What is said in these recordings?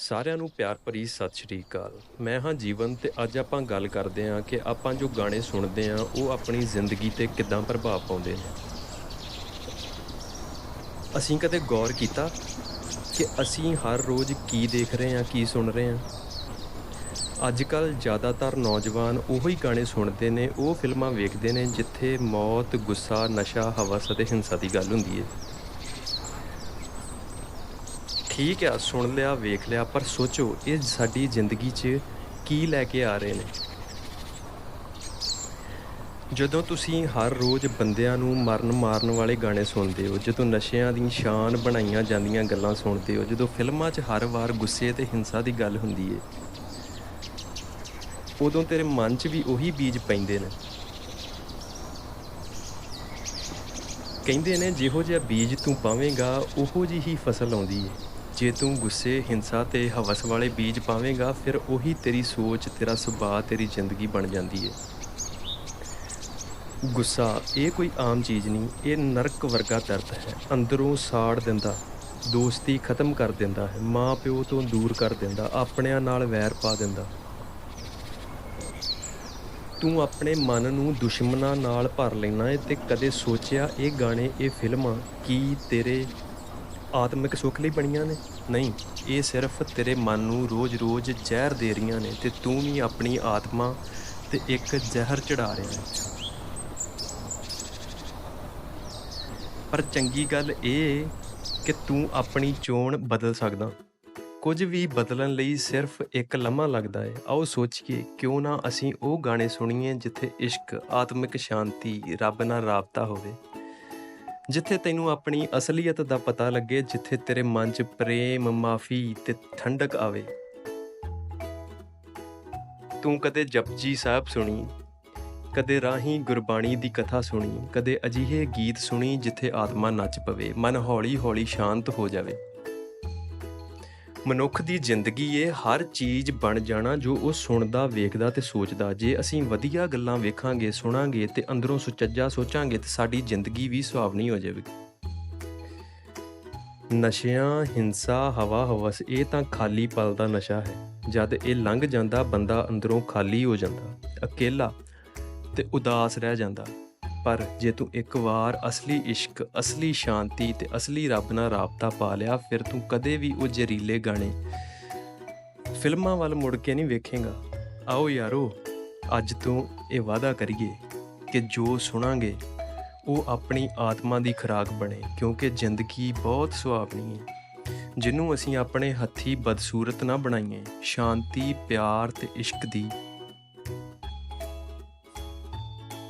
ਸਾਰਿਆਂ ਨੂੰ ਪਿਆਰ ਭਰੀ ਸਤਿ ਸ਼੍ਰੀ ਅਕਾਲ। ਮੈਂ ਹਾਂ ਜੀਵਨ ਤੇ ਅੱਜ ਆਪਾਂ ਗੱਲ ਕਰਦੇ ਹਾਂ ਕਿ ਆਪਾਂ ਜੋ ਗਾਣੇ ਸੁਣਦੇ ਹਾਂ, ਉਹ ਆਪਣੀ ਜ਼ਿੰਦਗੀ ਤੇ ਕਿੱਦਾਂ ਪ੍ਰਭਾਵ ਪਾਉਂਦੇ ਨੇ। ਅਸੀਂ ਕਦੇ ਗੌਰ ਕੀਤਾ ਕਿ ਅਸੀਂ ਹਰ ਰੋਜ਼ ਕੀ ਦੇਖ ਰਹੇ ਹਾਂ, ਕੀ ਸੁਣ ਰਹੇ ਹਾਂ? ਅੱਜ ਕੱਲ ਜ਼ਿਆਦਾਤਰ ਨੌਜਵਾਨ ਉਹੀ ਗਾਣੇ ਸੁਣਦੇ ਨੇ, ਉਹ ਫਿਲਮਾਂ ਵੇਖਦੇ ਨੇ ਜਿੱਥੇ ਮੌਤ, ਗੁੱਸਾ, ਨਸ਼ਾ, ਹਵਸ ਅਤੇ ਹਿੰਸਾ ਦੀ ਗੱਲ ਹੁੰਦੀ ਹੈ। ਠੀਕ ਆ, ਸੁਣ ਲਿਆ, ਵੇਖ ਲਿਆ, ਪਰ ਸੋਚੋ, ਇਹ ਸਾਡੀ ਜ਼ਿੰਦਗੀ 'ਚ ਕੀ ਲੈ ਕੇ ਆ ਰਹੇ ਨੇ? ਜਦੋਂ ਤੁਸੀਂ ਹਰ ਰੋਜ਼ ਬੰਦਿਆਂ ਨੂੰ ਮਰਨ ਮਾਰਨ ਵਾਲੇ ਗਾਣੇ ਸੁਣਦੇ ਹੋ, ਜਦੋਂ ਨਸ਼ਿਆਂ ਦੀ ਸ਼ਾਨ ਬਣਾਈਆਂ ਜਾਂਦੀਆਂ ਗੱਲਾਂ ਸੁਣਦੇ ਹੋ, ਜਦੋਂ ਫਿਲਮਾਂ 'ਚ ਹਰ ਵਾਰ ਗੁੱਸੇ ਤੇ ਹਿੰਸਾ ਦੀ ਗੱਲ ਹੁੰਦੀ ਏ, ਉਦੋਂ ਤੇਰੇ ਮਨ 'ਚ ਵੀ ਉਹੀ ਬੀਜ ਪੈਂਦੇ ਨੇ। ਕਹਿੰਦੇ ਨੇ, ਜਿਹੋ ਜਿਹਾ ਬੀਜ ਤੂੰ ਪਾਵੇਂਗਾ, ਉਹੋ ਜਿਹੀ ਹੀ ਫਸਲ ਆਉਂਦੀ ਏ। ਜੇ ਤੂੰ ਗੁੱਸੇ, ਹਿੰਸਾ ਤੇ ਹਵਸ ਵਾਲੇ ਬੀਜ ਪਾਵੇਂਗਾ, ਫਿਰ ਉਹੀ ਤੇਰੀ ਸੋਚ, ਤੇਰਾ ਸੁਭਾਅ, ਤੇਰੀ ਜ਼ਿੰਦਗੀ ਬਣ ਜਾਂਦੀ ਹੈ ਗੁੱਸਾ, ਇਹ ਕੋਈ ਆਮ ਚੀਜ਼ ਨਹੀਂ, ਇਹ ਨਰਕ ਵਰਗਾ ਦਰਦ ਹੈ। ਅੰਦਰੋਂ ਸਾੜ ਦਿੰਦਾ, ਦੋਸਤੀ ਖਤਮ ਕਰ ਦਿੰਦਾ ਹੈ। ਮਾਂ ਪਿਓ ਤੋਂ ਦੂਰ ਕਰ ਦਿੰਦਾ, ਆਪਣਿਆਂ ਨਾਲ ਵੈਰ ਪਾ ਦਿੰਦਾ। ਤੂੰ ਆਪਣੇ ਮਨ ਨੂੰ ਦੁਸ਼ਮਣਾਂ ਨਾਲ ਭਰ ਲੈਣਾ ਹੈ ਤੇ ਕਦੇ ਸੋਚਿਆ, ਇਹ ਗਾਣੇ, ਇਹ ਫਿਲਮਾਂ ਕੀ ਤੇਰੇ ਆਤਮਿਕ ਸੁੱਖ ਲਈ ਬਣੀਆਂ ਨੇ? ਨਹੀਂ, ਇਹ ਸਿਰਫ ਤੇਰੇ ਮਨ ਨੂੰ ਰੋਜ਼-ਰੋਜ਼ ਜ਼ਹਿਰ ਦੇ ਰਹੀਆਂ ਨੇ ਤੇ ਤੂੰ ਵੀ ਆਪਣੀ ਆਤਮਾ ਤੇ ਇੱਕ ਜ਼ਹਿਰ ਚੜਾ ਰਿਹਾ ਹੈ। ਪਰ ਚੰਗੀ ਗੱਲ ਇਹ ਕਿ ਤੂੰ ਆਪਣੀ ਚੋਣ ਬਦਲ ਸਕਦਾ। ਕੁਝ ਵੀ ਬਦਲਣ ਲਈ ਸਿਰਫ ਇੱਕ ਲਮਾ ਲੱਗਦਾ ਹੈ। ਆਓ ਸੋਚੀਏ, ਕਿਉਂ ਨਾ ਅਸੀਂ ਉਹ ਗਾਣੇ ਸੁਣੀਏ ਜਿੱਥੇ ਇਸ਼ਕ, ਆਤਮਿਕ ਸ਼ਾਂਤੀ, ਰੱਬ ਨਾਲ ਰਾਬਤਾ ਹੋਵੇ। ਜਿੱਥੇ ਤੈਨੂੰ ਆਪਣੀ ਅਸਲੀਅਤ ਦਾ ਪਤਾ ਲੱਗੇ, ਜਿੱਥੇ ਤੇਰੇ ਮਨ 'ਚ ਪ੍ਰੇਮ, ਮਾਫੀ ਤੇ ਠੰਡਕ ਆਵੇ। ਤੂੰ ਕਦੇ ਜਪਜੀ ਸਾਹਿਬ ਸੁਣੀ? ਕਦੇ ਰਾਹੀਂ ਗੁਰਬਾਣੀ ਦੀ ਕਥਾ ਸੁਣੀ? ਕਦੇ ਅਜਿਹੇ ਗੀਤ ਸੁਣੀ ਜਿੱਥੇ ਆਤਮਾ ਨੱਚ ਪਵੇ, ਮਨ ਹੌਲੀ-ਹੌਲੀ ਸ਼ਾਂਤ ਹੋ ਜਾਵੇ? ਮਨੁੱਖ ਦੀ ਜ਼ਿੰਦਗੀ ਇਹ ਹਰ ਚੀਜ਼ ਬਣ ਜਾਣਾ ਜੋ ਉਹ ਸੁਣਦਾ, ਵੇਖਦਾ ਤੇ ਸੋਚਦਾ। ਜੇ ਅਸੀਂ ਵਧੀਆ ਗੱਲਾਂ ਵੇਖਾਂਗੇ, ਸੁਣਾਂਗੇ ਤੇ ਅੰਦਰੋਂ ਸੁਚੱਜਾ ਸੋਚਾਂਗੇ ਤੇ ਸਾਡੀ ਜ਼ਿੰਦਗੀ ਵੀ ਸੁਹਾਵਣੀ ਹੋ ਜਾਵੇਗੀ। ਨਸ਼ਿਆਂ, ਹਿੰਸਾ, ਹਵਾ ਹਵਸ, ਇਹ ਤਾਂ ਖਾਲੀ ਪਲ ਦਾ ਨਸ਼ਾ ਹੈ। ਜਦ ਇਹ ਲੰਘ ਜਾਂਦਾ, ਬੰਦਾ ਅੰਦਰੋਂ ਖਾਲੀ ਹੋ ਜਾਂਦਾ, ਅਕੇਲਾ ਤੇ ਉਦਾਸ ਰਹਿ ਜਾਂਦਾ। ਪਰ ਜੇ ਤੂੰ ਇੱਕ ਵਾਰ ਅਸਲੀ ਇਸ਼ਕ, ਅਸਲੀ ਸ਼ਾਂਤੀ ਤੇ ਅਸਲੀ ਰੱਬ ਨਾਲ ਰਾਬਤਾ ਪਾ ਲਿਆ, ਫਿਰ ਤੂੰ ਕਦੇ ਵੀ ਉਹ ਜ਼ਹਿਰੀਲੇ ਗਾਣੇ ਫਿਲਮਾਂ ਵੱਲ ਮੁੜ ਕੇ ਨਹੀਂ ਵੇਖੇਗਾ। ਆਓ ਯਾਰੋ, ਅੱਜ ਤੋਂ ਇਹ ਵਾਅਦਾ ਕਰੀਏ ਕਿ ਜੋ ਸੁਣਾਂਗੇ, ਉਹ ਆਪਣੀ ਆਤਮਾ ਦੀ ਖੁਰਾਕ ਬਣੇ, ਕਿਉਂਕਿ ਜ਼ਿੰਦਗੀ ਬਹੁਤ ਸੁਹਾਵਣੀ ਹੈ। ਜਿਹਨੂੰ ਅਸੀਂ ਆਪਣੇ ਹੱਥੀ ਬਦਸੂਰਤ ਨਾ ਬਣਾਈਏ, ਸ਼ਾਂਤੀ, ਪਿਆਰ ਤੇ ਇਸ਼ਕ ਦੀ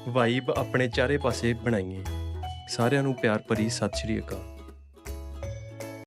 ਵਾਈਬ ਆਪਣੇ ਚਾਰੇ ਪਾਸੇ ਬਣਾਈਏ। ਸਾਰਿਆਂ ਨੂੰ ਪਿਆਰ ਭਰੀ ਸਤਿ ਸ਼੍ਰੀ ਅਕਾਲ।